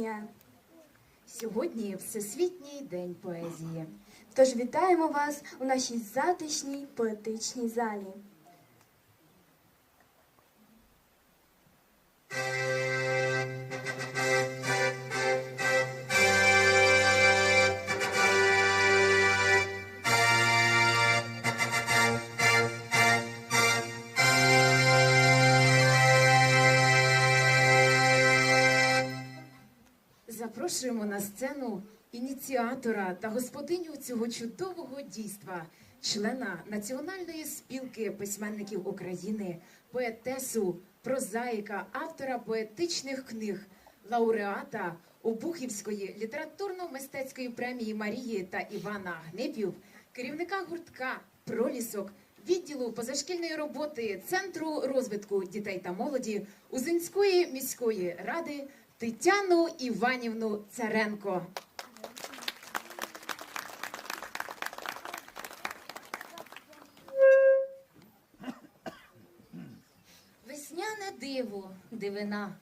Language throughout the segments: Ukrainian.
дня. Сьогодні Всесвітній день поезії. Тож вітаємо вас у нашій затишній поетичній залі. Запрошуємо на сцену ініціатора та господиню цього чудового дійства, члена Національної спілки письменників України, поетесу, прозаїка, автора поетичних книг, лауреата Обухівської літературно-мистецької премії Марії та Івана Гнипів, керівника гуртка Пролісок. Відділу позашкільної роботи Центру розвитку дітей та молоді Узинської міської ради Тетяну Іванівну Царенко. Весняне диво, дивина,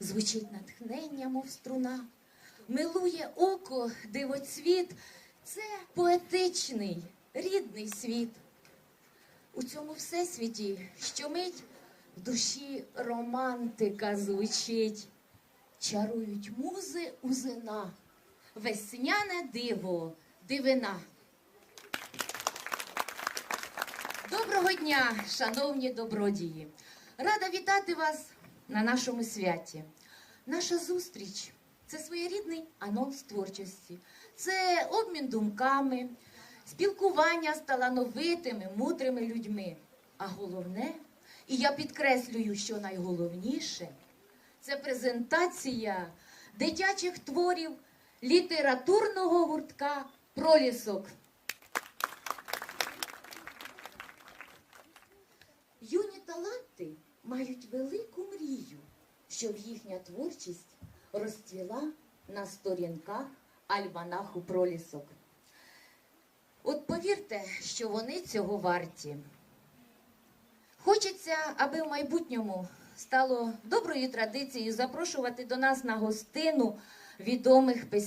звучить натхнення, мов струна, милує око, дивоцвіт, це поетичний, рідний світ. У цьому всесвіті щомить в душі романтика звучить, чарують музи узина, весняне диво, дивина. Доброго дня, шановні добродії! Рада вітати вас на нашому святі. Наша зустріч це своєрідний анонс творчості, це обмін думками, спілкування з талановитими, мудрими людьми. А головне, і я підкреслюю, що найголовніше це презентація дитячих творів літературного гуртка Пролісок. Юні таланти мають велику мрію, щоб їхня творчість розцвіла на сторінках альманаху пролісок. От повірте, що вони цього варті. Хочеться, аби в майбутньому стало доброю традицією запрошувати до нас на гостину відомих письменників.